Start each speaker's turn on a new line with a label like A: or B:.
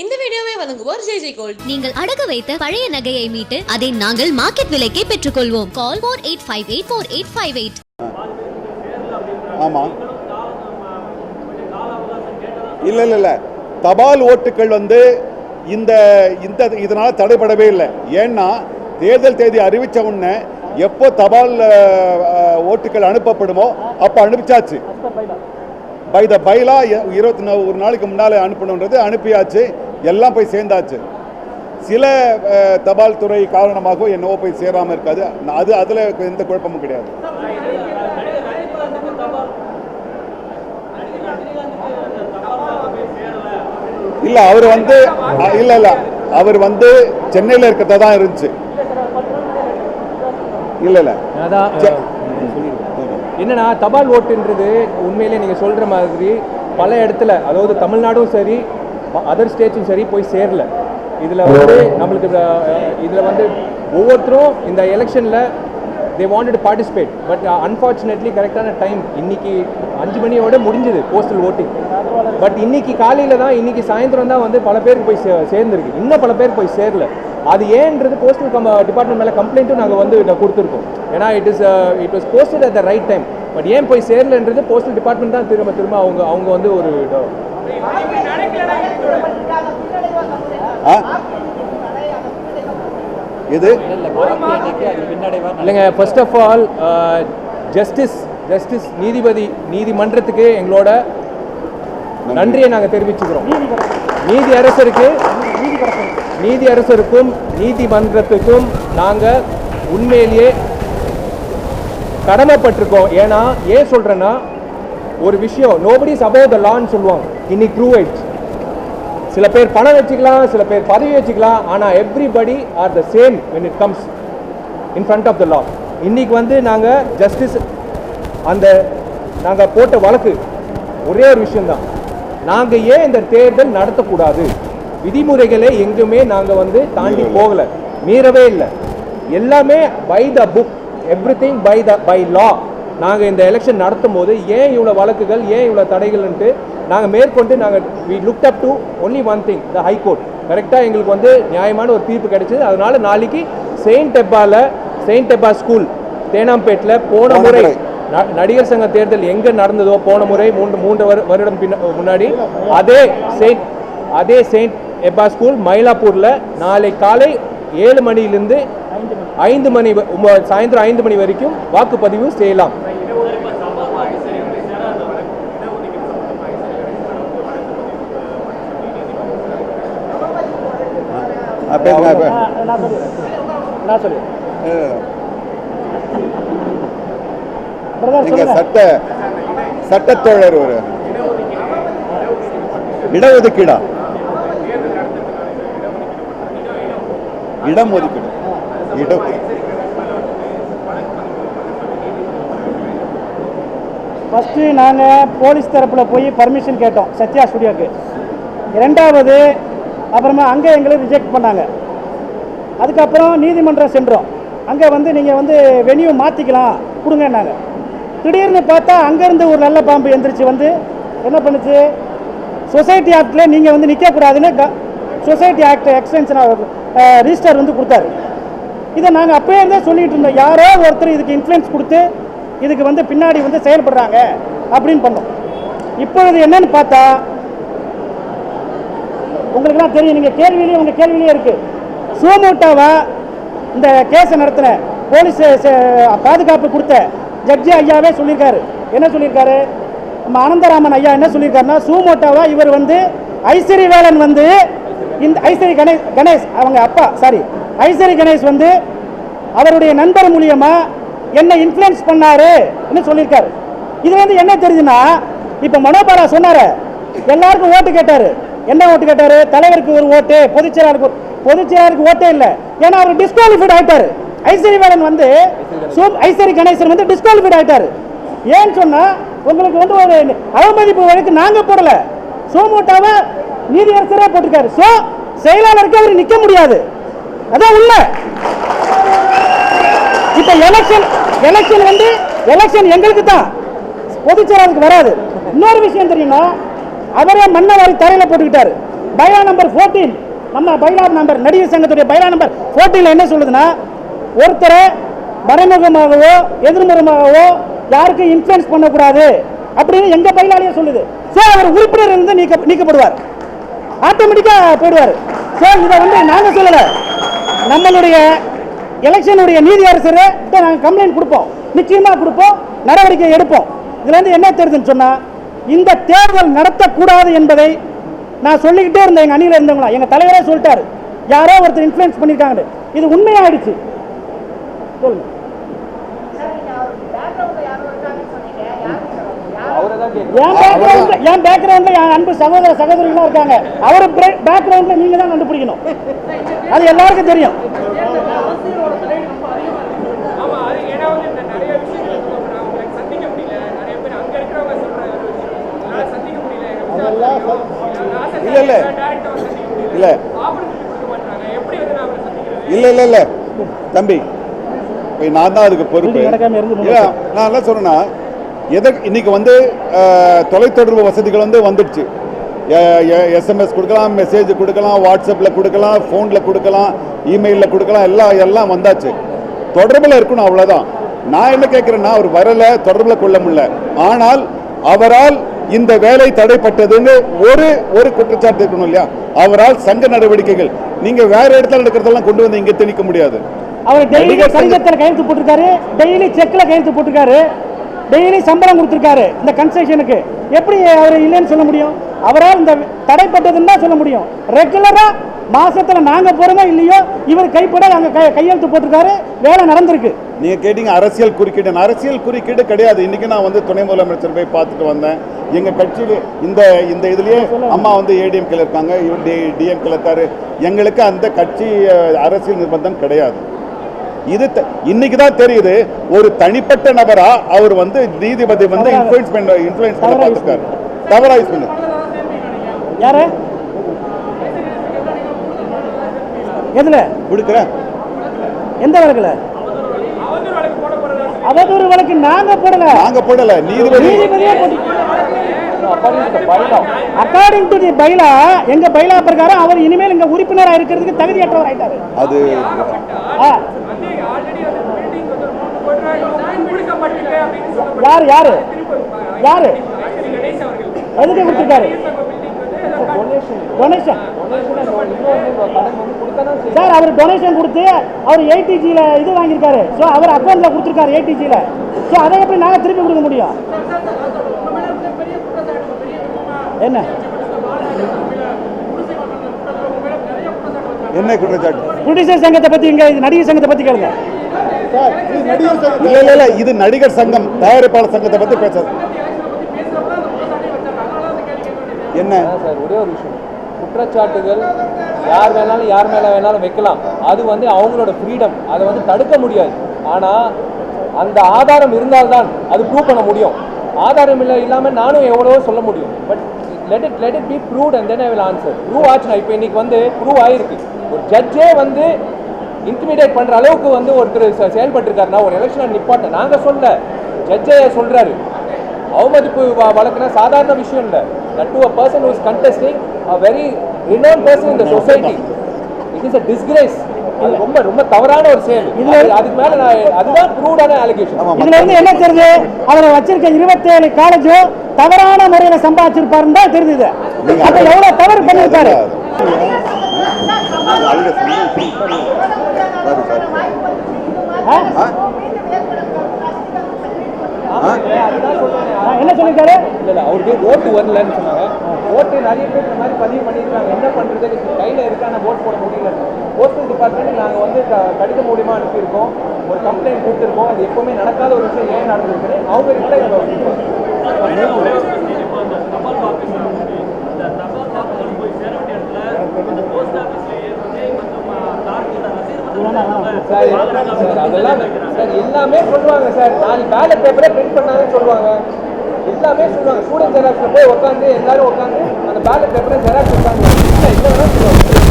A: இந்த வீடியோவை வழங்குவோர் ஜெய் ஜெய் கோல்ட்.
B: நீங்கள் அடகு வைத்த பழைய நகையை மீட்டு அதை நாங்கள் மார்க்கெட் விலைக்கே பெற்றுக்கொள்வோம். Call four eight five eight four eight five eight
C: ஆமாம் இல்லை இல்லை இல்லை. தபால் ஓட்டுகள் வந்து இந்த இந்த இதனால் தடைபடவே இல்லை. ஏன்னா தேர்தல் தேதி அறிவித்த உடனே எப்போ தபால் ஓட்டுகள் அனுப்பப்படுமோ அப்போ அனுப்பிச்சாச்சு. பை த பைலா இருபத்தி ஒரு நாளைக்கு முன்னால் அனுப்பணுன்றது அனுப்பியாச்சு. எல்லாம் போய் சேர்ந்தாச்சு. சில தபால் துறை காரணமாகவோ என்னவோ போய் சேராமல் இருக்காது. அது அதில் எந்த குழப்பமும் கிடையாது. இல்ல அவர் வந்து இல்ல இல்ல. அவர் வந்து சென்னையில இருக்கிறதா தான் இருந்துச்சு. இல்ல இல்ல.
D: என்னன்னா தபால் ஓட்டுன்றது உண்மையிலே நீங்க சொல்ற மாதிரி பல இடத்துல அதாவது தமிழ்நாடும் சரி அதர் ஸ்டேட்ஸும் சரி போய் சேரல. இதுல வந்து நம்மளுக்கு இதுல வந்து ஒவ்வொருத்தரும் இந்த எலெக்ஷன்ல they wanted participate but unfortunately கரெக்டான டைம் இன்னைக்கு அஞ்சு மணியோட முடிஞ்சது போஸ்டல் ஓட்டிங் பட் இன்னைக்கு காலையில தான் இன்னைக்கு சாயந்தரம் தான் வந்து பல பேருக்கு போய் சே- சேர்ந்திருக்கு. இன்னும் பல பேர் போய் சேரல. அது ஏன்றது போஸ்டல் கம் டிபார்ட்மெண்ட் மேலே கம்ப்ளைண்ட்டும் நாங்கள் வந்து இதை கொடுத்துருக்கோம். ஏன்னா it is it was posted at the right time but ஏன் போய் சேரலன்றது போஸ்டல் டிபார்ட்மெண்ட் தான் திரும்ப திரும்ப அவங்க அவங்க வந்து ஒரு இத- இல்லைங்க first of all justice justice நீதிபதி நீதிமன்றத்துக்கு எங்களோட நன்றியை நாங்கள் தெரிவிச்சுக்கிறோம். நீதி அரசருக்கு நீதி அரசருக்கும் நீதிமன்றத்துக்கும் நாங்கள் உண்மையிலேயே கடமைப்பட்டிருக்கோம். ஏன்னா ஏன் சொல்கிறேன்னா ஒரு விஷயம் நோபடி அபவ் த லான்னு சொல்லுவாங்க. இன்னைக்கு ட்ரூ ஆயிடுச்சு சில பேர் பணம் வச்சுக்கலாம் சில பேர் பதவி வச்சுக்கலாம் ஆனால் everybody are the same when it comes in front of the law. இன்னைக்கு வந்து நாங்கள் ஜஸ்டிஸ் அந்த நாங்கள் போட்ட வழக்கு ஒரே ஒரு விஷயம்தான். நாங்கள் ஏன் இந்த தேர்தல் நடத்தக்கூடாது? விதிமுறைகளை எங்குமே நாங்கள் வந்து தாண்டி போகலை. மீறவே இல்லை. எல்லாமே by the book everything by the by law நாங்கள் இந்த எலெக்ஷன் நடத்தும் போது ஏன் இவ்வளோ வழக்குகள் ஏன் இவ்வளோ தடைகள்ன்ட்டு நாங்கள் மேற்கொண்டு நாங்கள் we look up to only one thing the high court கரெக்டாக எங்களுக்கு வந்து நியாயமான ஒரு தீர்ப்பு கிடைச்சது. அதனால நாளைக்கு செயின்ட் டெப்பால செயின்ட் டெப்பா ஸ்கூல் தேனாம்பேட்டில் போன முறை நடிகர் சங்க தேர்தல் எங்க நடந்ததோ போன முறை மூன்று மூன்று வரு- வருடம் பின்ன முன்னாடி அதே செயின்ட் அதே செயின்ட் எப்பா ஸ்கூல் மயிலாப்பூர்ல நாளை காலை ஏழு மணியிலிருந்து ஐந்து மணி சாயந்தரம் ஐந்து மணி வரைக்கும் வாக்குப்பதிவு செய்யலாம்.
C: பேசுங்க பே- நீங்க சட்ட சட்டத்தோழர் ஒரு. இடஒதுக்கீடா? இடம் ஒதுக்கீடு இடம்
E: ஃபஸ்ட்டு நாங்கள் போலீஸ் தரப்பில் போய் பர்மிஷன் கேட்டோம் சத்யா ஸ்டுடியோக்கு ரெண்டாவது அப்புறமா அங்கே எங்களை ரிஜெக்ட் பண்ணாங்க. அதுக்கப்புறம் நீதிமன்றம் சென்றோம். அங்கே வந்து நீங்கள் வந்து வெனியூ மாற்றிக்கலாம் கொடுங்கன்னாங்க. திடீர்னு பார்த்தா அங்கேருந்து ஒரு நல்ல பாம்பு எந்திரிச்சு வந்து என்ன பண்ணுச்சு? சொசைட்டி ஆக்டில் நீங்கள் வந்து நிற்கக்கூடாதுன்னு க சொசைட்டி ஆக்ட் எக்ஸ்டென்ஷன் ரிஜிஸ்டர் வந்து கொடுத்தாரு. இதை நாங்கள் அப்போயே இருந்தே சொல்லிகிட்டு இருந்தோம். யாரோ ஒருத்தர் இதுக்கு இன்ஃப்ளூயன்ஸ் கொடுத்து இதுக்கு வந்து பின்னாடி வந்து செயல்படுறாங்க அப்படின்னு பண்ணோம். இப்பொழுது என்னன்னு பார்த்தா உங்களுக்குலாம் தெரியும். நீங்கள் கேள்வியிலேயே உங்கள் கேள்வியிலேயே இருக்கு. சோமோட்டாவா இந்த கேஸை நடத்தின போலீஸ் பாதுகாப்பு கொடுத்த ஜட்ஜி ஐயாவே சொல்லியிருக்காரு. என்ன சொல்லியிருக்காரு? நம்ம அனந்தராமன் ஐயா என்ன சொல்லியிருக்காருன்னா சூமோட்டாவா இவர் வந்து ஐஸ்வரி வேலன் வந்து இந்த ஐஸ்வரி கணேஷ் கணேஷ் அவங்க அப்பா சாரி ஐஸ்வரி கணேஷ் வந்து அவருடைய நண்பர் மூலியமா என்ன இன்ஃப்ளூயன்ஸ் பண்ணாரு சொல்லியிருக்காரு. இது வந்து என்ன தெரியுதுன்னா இப்போ மனோபாலா சொன்னார எல்லாருக்கும் ஓட்டு கேட்டாரு. என்ன ஓட்டு கேட்டாரு? தலைவருக்கு ஒரு ஓட்டு பொதுச்செயலாளருக்கு பொதுச்செயலாளருக்கு ஓட்டே இல்லை. ஏன்னா அவர் டிஸ்குவாலிஃபைட் ஆயிட்டாரு. ஐஸ்வரி வேலன் வந்து ஐஸ்வரி கணேசன் வந்து டிஸ்குவாலிஃபைட் ஆயிட்டாரு. ஏன்னு சொன்னா உங்களுக்கு வந்து ஒரு அவமதிப்பு வழக்கு நாங்க போடல. சோமோட்டாவை நீதியரசரே போட்டிருக்காரு. சோ செயலாளருக்கு அவர் நிக்க முடியாது. அதான் உண்மை. இப்ப எலெக்ஷன் எலெக்ஷன் வந்து எலெக்ஷன் எங்களுக்கு தான் பொதுச்செயலாளருக்கு வராது. இன்னொரு விஷயம் தெரியுமா? அவரே மண்ணை வாரி போட்டுக்கிட்டார். போட்டுக்கிட்டாரு பைலா நம்பர் 14 நம்ம பைலா நம்பர் நடிகர் சங்கத்துடைய பைலா நம்பர் 14 என்ன சொல்லுதுன்னா ஒருத்தரை மறைமுகமாகவோ எதிர்முகமாகவோ யாருக்கும் இன்ஃப்ளூயன்ஸ் பண்ணக்கூடாது அப்படின்னு எங்கள் பயிலாளியே சொல்லுது. சார் அவர் உறுப்பினர் இருந்து நீக்க நீக்கப்படுவார். ஆட்டோமேட்டிக்காக போயிடுவார். சார் இதை வந்து நாங்கள் சொல்லலை. நம்மளுடைய எலெக்ஷனுடைய நீதி அரசர் நாங்கள் கம்ப்ளைண்ட் கொடுப்போம். நிச்சயமாக கொடுப்போம். நடவடிக்கை எடுப்போம். இதுலேருந்து என்ன தெரியுதுன்னு சொன்னால் இந்த தேர்தல் நடத்தக்கூடாது என்பதை நான் சொல்லிக்கிட்டே இருந்தேன் எங்கள் அணியில் இருந்தவங்களா. எங்கள் தலைவரே சொல்லிட்டாரு. யாரோ ஒருத்தர் இன்ஃப்ளூயன்ஸ் பண்ணியிருக்காங்க இது உண்மையாயிடுச்சு. சொல்லுங்க. என் பேக்ரவுண்ட்ல என் அன்பு சகோதர சகோதரிகளாம் இருக்காங்க. அவர் பேக்ரவுண்ட்ல நீங்க தான் கண்டுபிடிக்கணும். அது எல்லாருக்கும் தெரியும்
F: ஆமா அது ஏன்னா வந்து இந்த நிறைய விஷயங்கள் இருக்கு. இப்ப நான் உங்களை சந்திக்க முடியல நிறைய பேர் அங்க இருக்கிறவங்க சொல்ற ஒரு விஷயம் என்னால சந்திக்க முடியல எங்க விசாரிச்சாங்க.
C: இல்ல, இல்ல.
F: direct ஆ சந்திக்க முடியல
C: இல்ல
F: ஆப்பர்ச்சுனிட்டி கொடுக்க மாட்டாங்க எப்படி வந்து நான் அவங்களை சந்திக்கிறது
C: இல்ல இல்ல இல்ல. தம்பி நான் தான் அதுக்கு பொறுப்பு. இல்ல, நான் என்ன சொல்றேன்னா எதற்கு இன்னைக்கு வந்து தொலைத்தொடர்பு வசதிகள் வந்து வந்துடுச்சு. எஸ்எம்எஸ் கொடுக்கலாம் மெசேஜ் கொடுக்கலாம் வாட்ஸ்அப்பில் கொடுக்கலாம் ஃபோனில் கொடுக்கலாம் இமெயிலில் கொடுக்கலாம் எல்லாம் எல்லாம் வந்தாச்சு. தொடர்பில் இருக்கணும் அவ்வளோதான் நான் என்ன கேட்குறேன்னா அவர் வரல தொடர்பில் கொள்ள முடியல. ஆனால் அவரால் இந்த வேலை தடைப்பட்டதுன்னு ஒரு ஒரு குற்றச்சாட்டு இருக்கணும் இல்லையா? அவரால் சங்க நடவடிக்கைகள் நீங்க வேற இடத்துல நடக்கிறதெல்லாம் கொண்டு வந்து இங்க திணிக்க முடியாது.
E: அவர் டெய்லி கடிதத்தில் கையெழுத்து போட்டிருக்காரு டெய்லி செக்ல கையெழுத்து போட்டிருக்காரு டெய்லி சம்பளம் கொடுத்திருக்காரு இந்த கன்ஸ்ட்ரக்ஷனுக்கு எப்படி அவர் இல்லைன்னு சொல்ல முடியும்? அவரால் இந்த தடைப்பட்டதுன்னு தான் சொல்ல முடியும். ரெகுலரா மாசத்துல நாங்க போறோமோ இல்லையோ இவர் கைப்பட அங்க கையெழுத்து போட்டிருக்காரு வேலை நடந்திருக்கு.
C: நீங்க கேட்டீங்க அரசியல் குறுக்கீடு. அரசியல் குறுக்கீடு கிடையாது. இன்னைக்கு நான் வந்து துணை முதலமைச்சர் போய் பார்த்துட்டு வந்தேன். எங்க கட்சியில இந்த இந்த இதுலயே அம்மா வந்து ஏடிஎம்கேல இருக்காங்க. இவர் டிஎம்கேல இருக்காரு எங்களுக்கு அந்த கட்சி அரசியல் நிர்பந்தம் கிடையாது. இது இன்னைக்கு தான் தெரியுது. ஒரு தனிப்பட்ட நபரா அவர் வந்து நீதிபதி வந்து இன்ஃபுளுன்ஸ் பண்ண இன்ஃபுளுன்ஸ் பண்ண பார்த்துருக்காரு. தவறா யூஸ் பண்ணு
E: யாரு? எதுல?
C: கொடுக்குறேன்.
E: எந்த வழக்குல? அவதூறு வழக்கு நாங்க போடல.
C: நாங்க போடல நீதிபதி.
E: நீதிபதியே அக்கார்டிங் டு தி பைலா எங்க பைலா பிரகாரம் அவர் இனிமேல் இங்க உறுப்பினரா இருக்கிறதுக்கு தகுதியற்றவர் ஆயிட்டாரு.
C: அது
E: யாரு யாரு? யாரு? எதுக்கு கொடுத்துருக்காரு. டொனேஷன்
D: சரி
E: அவர் டொனேஷன் கொடுத்து அவர் ஏடிஜியில் இது வாங்கியிருக்காரு. ஸோ அவர் அக்கௌண்ட்டில் கொடுத்துருக்காரு ஏடிஜியில் ஸோ அதை எப்படி நாங்கள் திருப்பி கொடுக்க முடியும்? என்ன?
C: என்ன குற்றச்சாட்டு?
E: ப்ரொடியூசர் சங்கத்தை பற்றி இங்கே நடிகர் சங்கத்தை பற்றி கேளுங்க.
C: இல்ல இல்ல இல்ல. இது நடிகர் சங்கம் தயாரிப்பாளர் சங்கத்தை பத்தி பேசாது என்ன?
D: சார் ஒரே ஒரு விஷயம். குற்றச்சாட்டுகள் யார் வேணாலும் யார் மேலே வேணாலும் வைக்கலாம். அது வந்து அவங்களோட ஃப்ரீடம் அதை வந்து தடுக்க முடியாது. ஆனால் அந்த ஆதாரம் இருந்தால்தான் அது ப்ரூவ் பண்ண முடியும். ஆதாரம் இல்லை இல்லாமல் நானும் எவ்வளவோ சொல்ல முடியும். But let it let it be proved and then I will answer prove ஆச்சுனா இப்போ இன்னைக்கு வந்து ப்ரூவ் ஆயிருக்கு. ஒரு ஜட்ஜே வந்து இன்டிமிடேட் பண்ணுற அளவுக்கு வந்து ஒருத்தர் செ- செயல்பட்டிருக்காருன்னா ஒரு எலெக்ஷன் நிப்பாட்ட நாங்கள் சொல்ல ஜட்ஜே சொல்கிறாரு அவமதிப்பு வழக்குனா சாதாரண விஷயம் இல்லை. That too a person is contesting a very renowned person in the society it is a disgrace அது ரொம்ப ரொம்ப தவறான ஒரு செயல்.
E: இதுல-
D: அது- அதுக்கு மேல நான் அதுதான் ப்ரூவ்டான அலிகேஷன்
E: இதுல இருந்து என்ன தெரியுது? அவர் வச்சிருக்க இருபத்தேழு காலேஜும் தவறான முறையில சம்பாதிச்சிருப்பாருன்னு தான் தெரியுது அப்ப எவ்வளவு தவறு பண்ணிருப்பாரு.
C: பாரு சார்.
E: என்ன சொல்லிருக்காரு
D: இல்ல இல்ல அவருக்கு ஓட்டு வரலன்னு சொன்னாங்க. ஓட்டு நிறைய பேர் இந்த மாதிரி பதிவு பண்ணியிருக்காங்க. என்ன பண்றது? கையில இருக்கான ஓட் போட முடியல. போஸ்டல் டிபார்ட்மெண்ட் நாங்க வந்து க- கடிதம் மூலியமா அனுப்பியிருக்கோம். ஒரு கம்ப்ளைண்ட் கொடுத்துருக்கோம். அது எப்பவுமே நடக்காத ஒரு விஷயம் ஏன் நடந்திருக்குன்னு. அவங்க ரிப்ளை சார் சார் அதெல்லாம் சார் எல்லாமே சொல்லுவாங்க சார். நாலு பேலட் பேப்பரே பிரிண்ட் பண்ணாங்கன்னு சொல்லுவாங்க. எல்லாமே சொல்லுவாங்க. ஸ்டூடெண்ட் ஜெராக்ஸ் போய் உட்காந்து எல்லாரும் உட்காந்து அந்த பேலட் பேப்பரை ஜெராக்ஸ் உட்காந்து. என்ன என்ன சொல்லுவாங்க